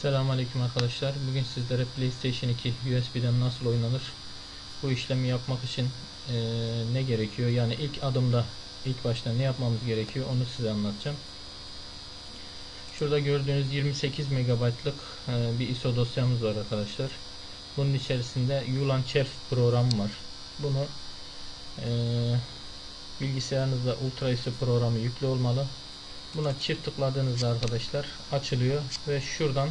Selamünaleyküm arkadaşlar. Bugün sizlere PlayStation 2 USB'den nasıl oynanır bu işlemi yapmak için eee, ne gerekiyor? Yani ilk adımda ilk başta ne yapmamız gerekiyor onu size anlatacağım. Şurada gördüğünüz 28 MB'lık eee, bir ISO dosyamız var arkadaşlar. Bunun içerisinde Yulan Chef programı var. Bunu eee, bilgisayarınızda Ultra ISO programı yüklü olmalı. Buna çift tıkladığınızda arkadaşlar açılıyor ve şuradan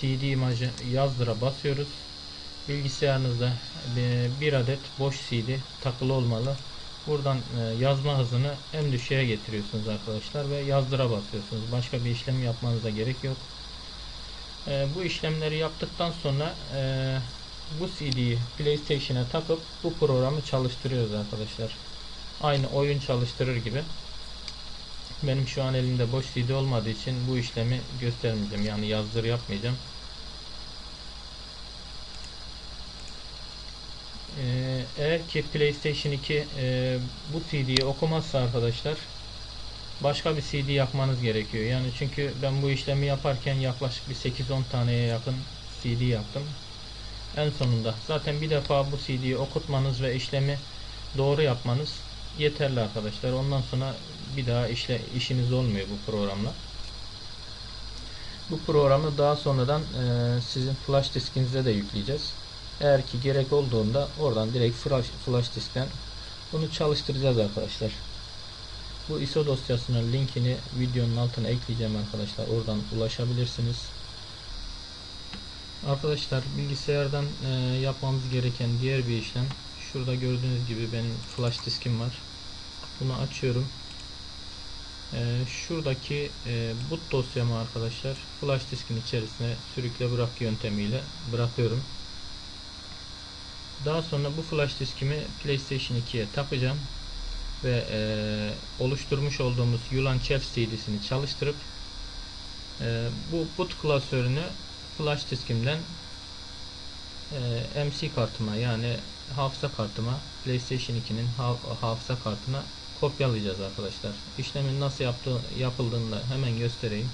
CD imajı yazdıra basıyoruz. Bilgisayarınızda e, bir adet boş CD takılı olmalı. Buradan e, yazma hızını en düşüğe getiriyorsunuz arkadaşlar ve yazdıra basıyorsunuz. Başka bir işlem yapmanıza gerek yok. E, Bu işlemleri yaptıktan sonra bu CD'yi PlayStation'a takıp bu programı çalıştırıyoruz arkadaşlar. Aynı oyun çalıştırır gibi. Benim şu an elimde boş CD olmadığı için bu işlemi göstermeyeceğim. Yani yazdır yapmayacağım. Ee, eğer ki PlayStation 2 e, bu CD'yi okumazsa arkadaşlar başka bir CD yapmanız gerekiyor. Yani çünkü ben bu işlemi yaparken yaklaşık bir 8-10 taneye yakın CD yaptım. En sonunda zaten bir defa bu CD'yi okutmanız ve işlemi doğru yapmanız yeterli arkadaşlar. Ondan sonra bir daha işle işiniz olmuyor bu programla. Bu programı daha sonradan e, sizin flash diskinize de yükleyeceğiz. Eğer ki gerek olduğunda oradan direkt flash, flash diskten bunu çalıştıracağız arkadaşlar. Bu ISO dosyasının linkini videonun altına ekleyeceğim arkadaşlar. Oradan ulaşabilirsiniz. Arkadaşlar bilgisayardan e, yapmamız gereken diğer bir işlem şurada gördüğünüz gibi benim flash diskim var. Bunu açıyorum. Ee, şuradaki e, boot dosyamı arkadaşlar flash diskin içerisine sürükle bırak yöntemiyle bırakıyorum. Daha sonra bu flash diskimi PlayStation 2'ye takacağım ve e, oluşturmuş olduğumuz Yulan Chef CD'sini çalıştırıp e, bu boot klasörünü flash diskimden e, MC kartıma yani hafıza kartıma PlayStation 2'nin haf- hafıza kartına kopyalayacağız arkadaşlar. İşlemin nasıl yaptığı, yapıldığını da hemen göstereyim.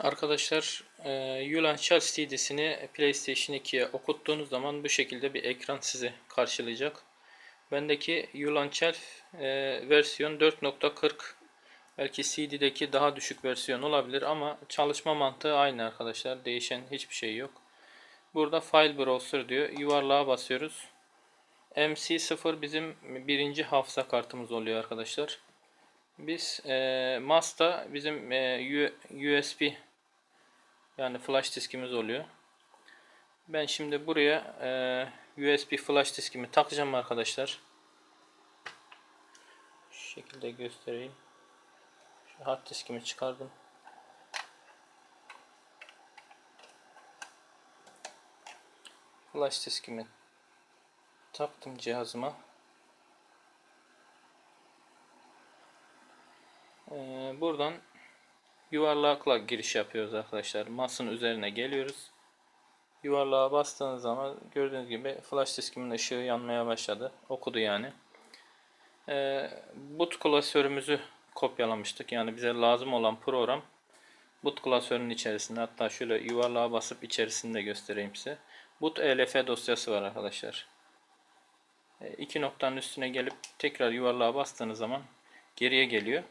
Arkadaşlar e, Yulan Shell CD'sini PlayStation 2'ye okuttuğunuz zaman bu şekilde bir ekran sizi karşılayacak. Bendeki Yulan Shell e, versiyon 4.40 belki CD'deki daha düşük versiyon olabilir ama çalışma mantığı aynı arkadaşlar. Değişen hiçbir şey yok. Burada File Browser diyor. Yuvarlığa basıyoruz. MC0 bizim birinci hafıza kartımız oluyor arkadaşlar. Biz e, MAS'ta bizim e, USB yani flash diskimiz oluyor. Ben şimdi buraya e, USB flash diskimi takacağım arkadaşlar. Şu şekilde göstereyim. Şu hard diskimi çıkardım. Flash diskimi taktım cihazıma. Ee, buradan yuvarlakla giriş yapıyoruz arkadaşlar. Masın üzerine geliyoruz. Yuvarlığa bastığınız zaman gördüğünüz gibi flash diskimin ışığı yanmaya başladı. Okudu yani. Ee, boot klasörümüzü kopyalamıştık. Yani bize lazım olan program boot klasörünün içerisinde. Hatta şöyle yuvarlığa basıp içerisinde göstereyim size. Boot elf dosyası var arkadaşlar. E, iki noktanın üstüne gelip tekrar yuvarlığa bastığınız zaman geriye geliyor.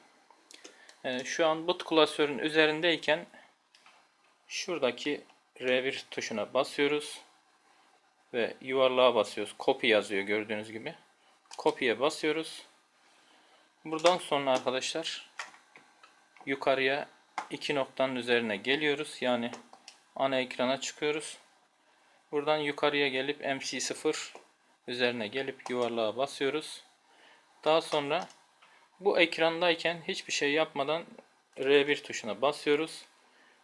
E, Şu an boot klasörün üzerindeyken şuradaki R1 tuşuna basıyoruz ve yuvarlığa basıyoruz. Copy yazıyor gördüğünüz gibi. Copy'ye basıyoruz. Buradan sonra arkadaşlar yukarıya iki noktanın üzerine geliyoruz. Yani ana ekrana çıkıyoruz. Buradan yukarıya gelip MC0 üzerine gelip yuvarlığa basıyoruz. Daha sonra bu ekrandayken hiçbir şey yapmadan R1 tuşuna basıyoruz.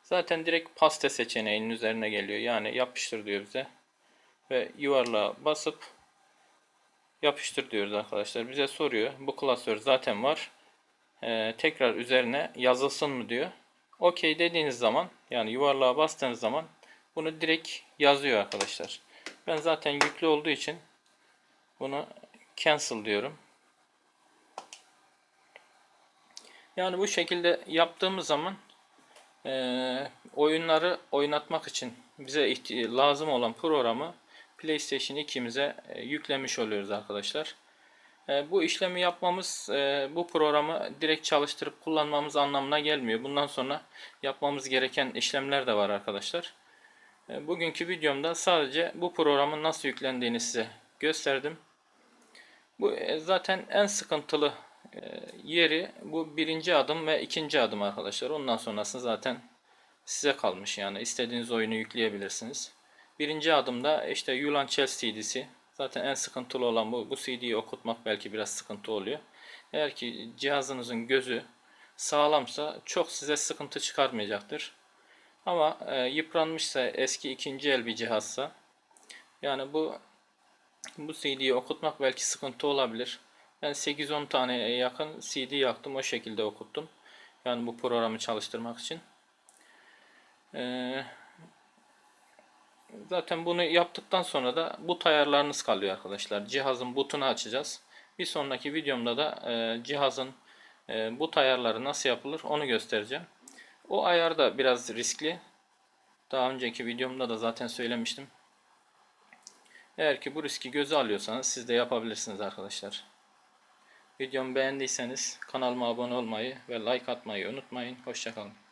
Zaten direkt paste seçeneğinin üzerine geliyor. Yani yapıştır diyor bize. Ve yuvarlığa basıp yapıştır diyoruz arkadaşlar. Bize soruyor. Bu klasör zaten var. Ee, tekrar üzerine yazılsın mı diyor. OK dediğiniz zaman yani yuvarlığa bastığınız zaman bunu direkt yazıyor arkadaşlar. Ben zaten yüklü olduğu için bunu cancel diyorum. Yani bu şekilde yaptığımız zaman eee, oyunları oynatmak için bize lazım olan programı PlayStation 2'mize e, yüklemiş oluyoruz arkadaşlar. E, bu işlemi yapmamız e, bu programı direkt çalıştırıp kullanmamız anlamına gelmiyor. Bundan sonra yapmamız gereken işlemler de var arkadaşlar. E, bugünkü videomda sadece bu programın nasıl yüklendiğini size gösterdim. Bu e, zaten en sıkıntılı e, yeri bu birinci adım ve ikinci adım arkadaşlar. Ondan sonrası zaten size kalmış yani istediğiniz oyunu yükleyebilirsiniz. Birinci adımda işte Yulan Chelsea CD'si. Zaten en sıkıntılı olan bu. Bu CD'yi okutmak belki biraz sıkıntı oluyor. Eğer ki cihazınızın gözü sağlamsa çok size sıkıntı çıkarmayacaktır. Ama e, yıpranmışsa eski ikinci el bir cihazsa yani bu bu CD'yi okutmak belki sıkıntı olabilir. Ben 8-10 tane yakın CD yaktım o şekilde okuttum. Yani bu programı çalıştırmak için. Ee, zaten bunu yaptıktan sonra da but ayarlarınız kalıyor arkadaşlar. Cihazın butunu açacağız. Bir sonraki videomda da e, cihazın e, but ayarları nasıl yapılır onu göstereceğim. O ayar da biraz riskli. Daha önceki videomda da zaten söylemiştim. Eğer ki bu riski göze alıyorsanız siz de yapabilirsiniz arkadaşlar. Videomu beğendiyseniz kanalıma abone olmayı ve like atmayı unutmayın. Hoşçakalın.